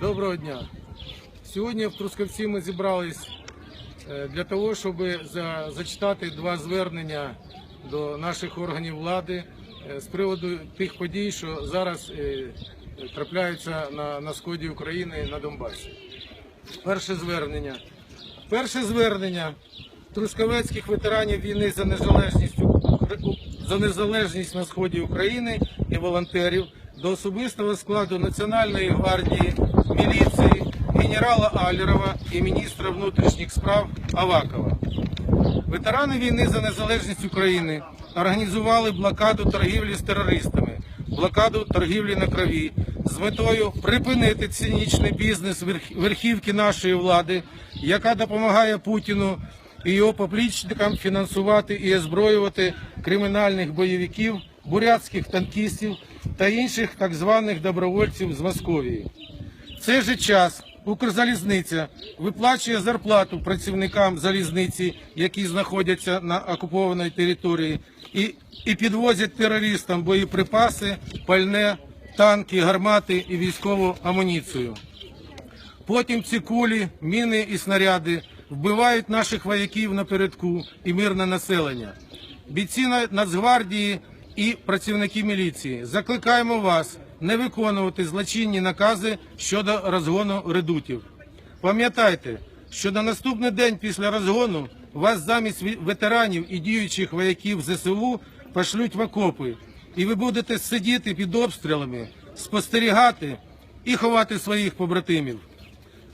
Доброго дня. Сьогодні в Трускавці ми зібрались е, для того, щоб за- зачитати два звернення до наших органів влади е, з приводу тих подій, що зараз е, трапляються на, на сході України на Донбасі. Перше звернення. Перше звернення трускавецьких ветеранів війни за незалежність за незалежність на сході України і волонтерів до особистого складу Національної гвардії, міліції, генерала Алєрова і міністра внутрішніх справ Авакова. Ветерани війни за незалежність України організували блокаду торгівлі з терористами, блокаду торгівлі на крові з метою припинити цинічний бізнес верхівки нашої влади, яка допомагає Путіну і його поплічникам фінансувати і озброювати кримінальних бойовиків, бурятських танкістів та інших так званих добровольців з Московії. В цей же час Укрзалізниця виплачує зарплату працівникам залізниці, які знаходяться на окупованій території, і, і підвозять терористам боєприпаси, пальне, танки, гармати і військову амуніцію. Потім ці кулі, міни і снаряди вбивають наших вояків напередку і мирне населення. Бійці Нацгвардії і працівники міліції. Закликаємо вас не виконувати злочинні накази щодо розгону редутів. Пам'ятайте, що на наступний день після розгону вас замість ветеранів і діючих вояків ЗСУ пошлють в окопи, і ви будете сидіти під обстрілами, спостерігати і ховати своїх побратимів.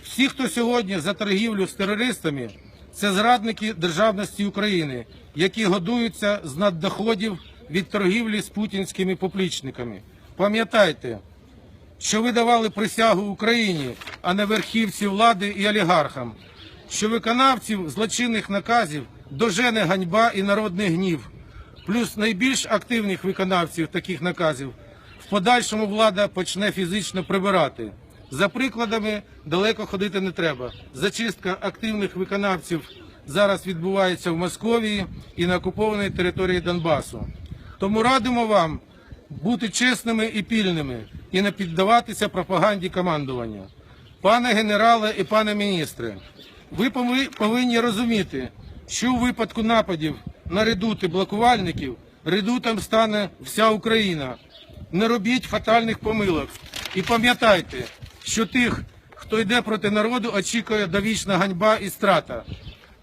Всі, хто сьогодні за торгівлю з терористами, це зрадники державності України, які годуються з наддоходів від торгівлі з путінськими поплічниками. Пам'ятайте, що ви давали присягу Україні, а не верхівці влади і олігархам, що виконавців злочинних наказів дожене ганьба і народний гнів, плюс найбільш активних виконавців таких наказів в подальшому влада почне фізично прибирати. За прикладами далеко ходити не треба. Зачистка активних виконавців зараз відбувається в Московії і на окупованій території Донбасу. Тому радимо вам бути чесними і пільними і не піддаватися пропаганді командування. Пане генерале і пане міністре, ви повинні розуміти, що у випадку нападів на редути блокувальників редутом стане вся Україна. Не робіть фатальних помилок і пам'ятайте, що тих, хто йде проти народу, очікує довічна ганьба і страта.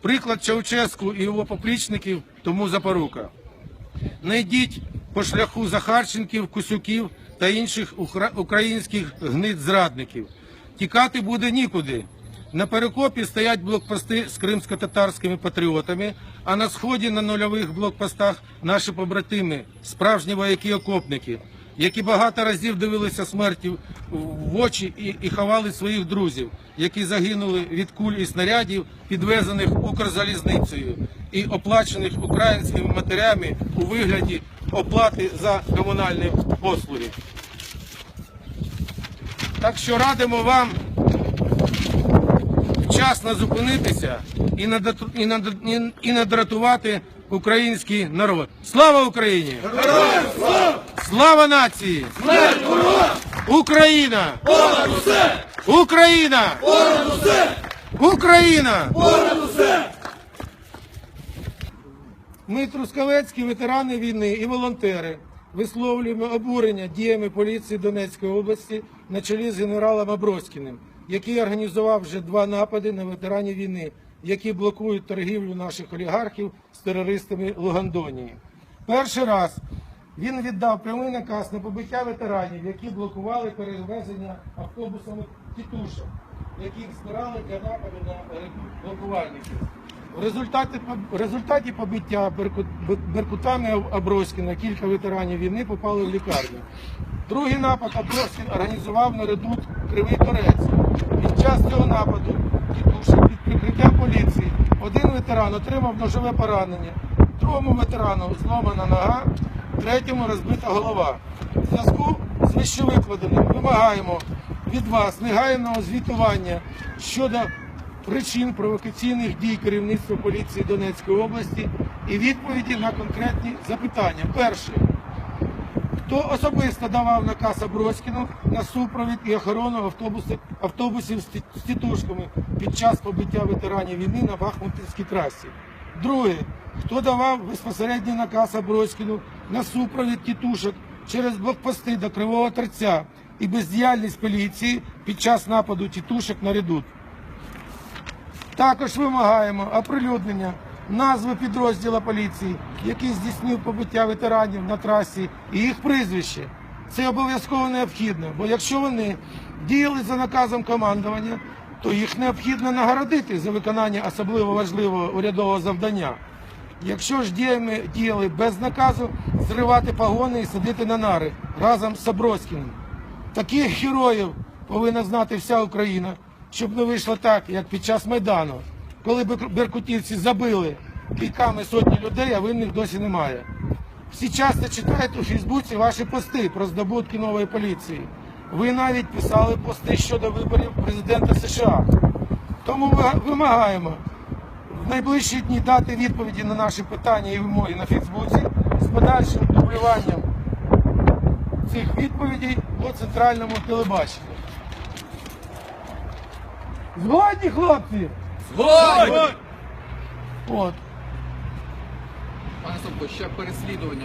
Приклад Чауческу і його поплічників тому запорука. Не йдіть по шляху Захарченків, Кусюків та інших українських гнид зрадників. Тікати буде нікуди. На перекопі стоять блокпости з кримсько-татарськими патріотами, а на сході на нульових блокпостах наші побратими, справжні вояки-окопники, які багато разів дивилися смерті в очі і, і ховали своїх друзів, які загинули від куль і снарядів, підвезених Укрзалізницею і оплачених українськими матерями у вигляді оплати за комунальні послуги. Так що радимо вам вчасно зупинитися і не дату- і не д- і- і не дратувати український народ. Слава Україні! Героям слава! Слава нації! Смерть Україна! Понад усе! Україна! Понад усе! Україна! Ми, трускавецькі ветерани війни і волонтери, висловлюємо обурення діями поліції Донецької області на чолі з генералом Аброськіним, який організував вже два напади на ветеранів війни, які блокують торгівлю наших олігархів з терористами Лугандонії. Перший раз він віддав прямий наказ на побиття ветеранів, які блокували перевезення автобусами тітушок, яких збирали для нападу на блокувальників. Результаті, в результаті побиття берку- бер- беркутами Аброськіна кілька ветеранів війни попали в лікарню. Другий напад Аброськін організував на редут Кривий Торець. Під час цього нападу тітушок під прикриттям поліції один ветеран отримав ножове поранення, другому ветерану зломана нога, третьому розбита голова. В зв'язку з вищевикладеним вимагаємо від вас негайного звітування щодо причин провокаційних дій керівництва поліції Донецької області і відповіді на конкретні запитання. Перше. хто особисто давав наказ Аброськіну на супровід і охорону автобусів, автобусів з тітушками під час побиття ветеранів війни на Бахмутівській трасі. Друге, хто давав безпосередній наказ Аброськіну на супровід тітушок через блокпости до Кривого Терця і бездіяльність поліції під час нападу тітушок на редут. Також вимагаємо оприлюднення назви підрозділу поліції, який здійснив побиття ветеранів на трасі, і їх прізвище. Це обов'язково необхідно, бо якщо вони діяли за наказом командування, то їх необхідно нагородити за виконання особливо важливого урядового завдання. Якщо ж діями діяли без наказу, зривати погони і садити на нари разом з Саброськіним. Таких героїв повинна знати вся Україна, щоб не вийшло так, як під час Майдану, коли беркутівці забили кільками сотні людей, а винних досі немає. Всі часто читають у Фейсбуці ваші пости про здобутки нової поліції. Ви навіть писали пости щодо виборів президента США. Тому ми вимагаємо в найближчі дні дати відповіді на наші питання і вимоги на Фейсбуці з подальшим дублюванням цих відповідей по центральному телебаченню. Згодні, хлопці? Згодні! От. Пане Собко, ще переслідування